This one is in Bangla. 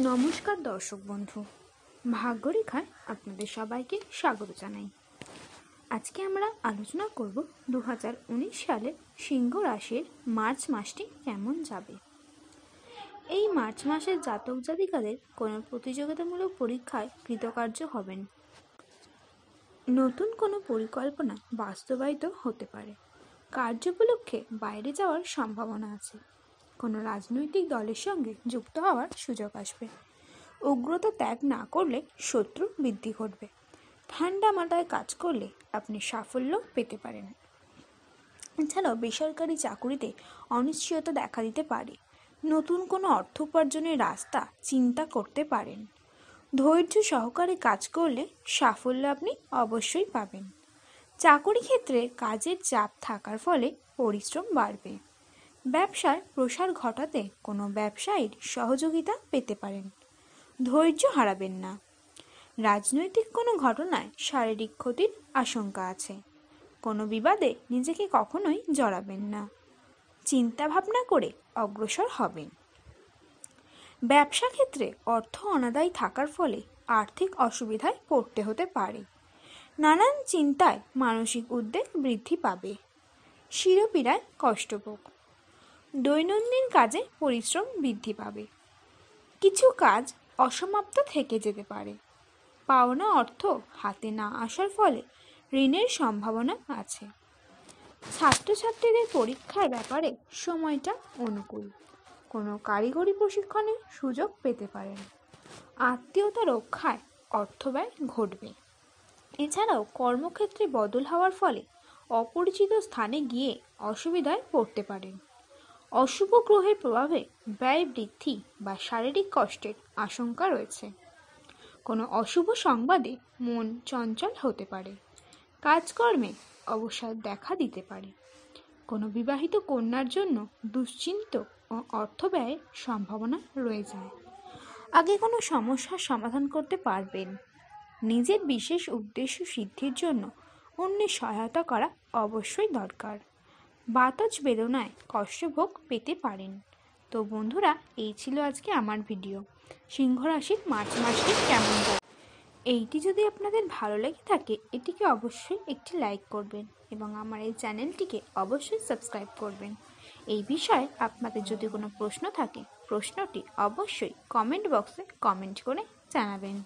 নমস্কার দর্শক বন্ধু। ভাগ্যরেখায় আপনাদের সবাইকে স্বাগত জানাই। আজকে আমরা আলোচনা করব দু হাজার উনিশ সালে সিংহ রাশির মার্চ মাসটি কেমন যাবে। এই মার্চ মাসের জাতক জাতিকাদের কোনো প্রতিযোগিতামূলক পরীক্ষায় কৃতকার্য হবেন। নতুন কোনো পরিকল্পনা বাস্তবায়িত হতে পারে। কার্য উপলক্ষে বাইরে যাওয়ার সম্ভাবনা আছে। কোনো রাজনৈতিক দলের সঙ্গে যুক্ত হওয়ার সুযোগ আসবে। উগ্রতা ত্যাগ না করলে শত্রু বৃদ্ধি ঘটবে। ঠান্ডা মাথায় কাজ করলে আপনি সাফল্য পেতে পারেন। এছাড়াও বেসরকারি চাকুরিতে অনিশ্চয়তা দেখা দিতে পারে। নতুন কোনো অর্থ উপার্জনের রাস্তা চিন্তা করতে পারেন। ধৈর্য সহকারে কাজ করলে সাফল্য আপনি অবশ্যই পাবেন। চাকরি ক্ষেত্রে কাজের চাপ থাকার ফলে পরিশ্রম বাড়বে। ব্যবসার প্রসার ঘটাতে কোনো ব্যবসায়ীর সহযোগিতা পেতে পারেন। ধৈর্য হারাবেন না। রাজনৈতিক কোনো ঘটনায় শারীরিক ক্ষতির আশঙ্কা আছে। কোনো বিবাদে নিজেকে কখনোই জড়াবেন না। চিন্তা ভাবনা করে অগ্রসর হবেন। ব্যবসা ক্ষেত্রে অর্থ অনাদায় থাকার ফলে আর্থিক অসুবিধায় পড়তে হতে পারে। নানান চিন্তায় মানসিক উদ্বেগ বৃদ্ধি পাবে। শিরোপীড়ায় কষ্টভোগ। দৈনন্দিন কাজে পরিশ্রম বৃদ্ধি পাবে। কিছু কাজ অসমাপ্ত থেকে যেতে পারে। পাওনা অর্থ হাতে না আসার ফলে ঋণের সম্ভাবনা আছে। ছাত্রছাত্রীদের পরীক্ষার ব্যাপারে সময়টা অনুকূল। কোনো কারিগরি প্রশিক্ষণের সুযোগ পেতে পারেন। আত্মীয়তা রক্ষায় অর্থ ব্যয় ঘটবে। এছাড়াও কর্মক্ষেত্রে বদল হওয়ার ফলে অপরিচিত স্থানে গিয়ে অসুবিধায় পড়তে পারেন। অশুভ গ্রহের প্রভাবে ব্যয় বৃদ্ধি বা শারীরিক কষ্টের আশঙ্কা রয়েছে। কোনো অশুভ সংবাদে মন চঞ্চল হতে পারে। কাজকর্মে অবসাদ দেখা দিতে পারে। কোনো বিবাহিত কন্যার জন্য দুশ্চিন্ত ও অর্থ ব্যয়ের সম্ভাবনা রয়ে যায়। আগে কোনো সমস্যার সমাধান করতে পারবেন। নিজের বিশেষ উদ্দেশ্য সিদ্ধির জন্য অন্যের সহায়তা করা অবশ্যই দরকার। বাতাজ বেদনায় কষ্টভোগ পেতে পারেন। তো বন্ধুরা, এই ছিল আজকে আমার ভিডিও। সিংহ রাশির মার্চ মাসটি কেমন এইটি যদি আপনাদের ভালো লেগে থাকে, এটিকে অবশ্যই একটি লাইক করবেন এবং আমার এই চ্যানেলটিকে অবশ্যই সাবস্ক্রাইব করবেন। এই বিষয়ে আপনাদের যদি কোনো প্রশ্ন থাকে, প্রশ্নটি অবশ্যই কমেন্ট বক্সে কমেন্ট করে জানাবেন।